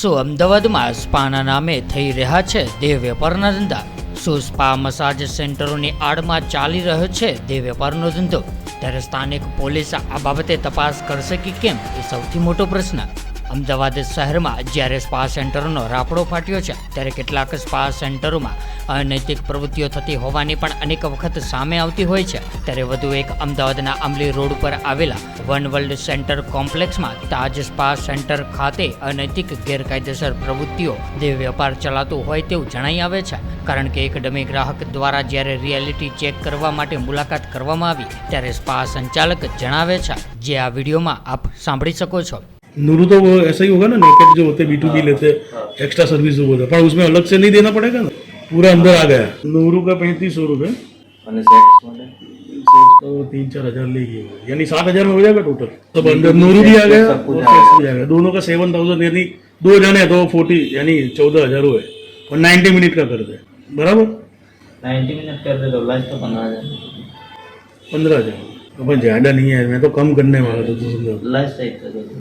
શું અમદાવાદમાં સ્પાના નામે થઈ રહ્યા છે દેહ વેપારના ધંધા? શું સ્પા મસાજ સેન્ટરોની આડમાં ચાલી રહ્યો છે દેહ વેપારનો ધંધો? ત્યારે સ્થાનિક પોલીસ આ બાબતે તપાસ કરશે કે કેમ? એ સૌથી મોટો પ્રશ્ન. અમદાવાદ શહેરમાં જ્યારે સ્પા સેન્ટરોનો રાપડો ફાટ્યો છે, ત્યારે કેટલાક સ્પા સેન્ટરોમાં અનૈતિક પ્રવૃત્તિઓ થતી હોવાની પણ અનેક વખત સામે આવતી હોય છે. ત્યારે વધુ એક અમદાવાદના અમલી રોડ પર આવેલા વન વર્લ્ડ સેન્ટર કોમ્પ્લેક્સમાં તાજ સ્પા સેન્ટર ખાતે અનૈતિક ગેરકાયદેસર પ્રવૃત્તિઓ દેહ વેપાર ચલાતું હોય તેવું જણાઈ આવે છે. કારણ કે એક ડમી ગ્રાહક દ્વારા જ્યારે રિયાલિટી ચેક કરવા માટે મુલાકાત કરવામાં આવી, ત્યારે સ્પા સંચાલક જણાવે છે, જે આ વિડીયોમાં આપ સાંભળી શકો છો. नूरू तो वो ऐसा ही होगा ना नेकेट जो होते बी टू बी लेते हाँ, हाँ। एक्स्ट्रा सर्विस जो होता पर उसमें अलग से नहीं देना पड़ेगा ना? पूरा अंदर आ गया। नूरू का पैंतीस सौ रुपये तो तीन चार हज़ार लेगी यानी सात हज़ार में हो जाएगा टोटल सब अंदर नूरू भी आ गया। भी आ गया। दोनों का सेवन थाउज़ेंड यानी दो जाने तो फोर्टी यानी चौदह हज़ार हुए। और नाइन्टी मिनट का कर दे। बराबर? नाइन्टी मिनट कर दे तो लाइफ तो पंद्रह हज़ार। पंद्रह हज़ार। अपन ज़्यादा नहीं है मैं तो कम करने वाला था लाइफ साइड का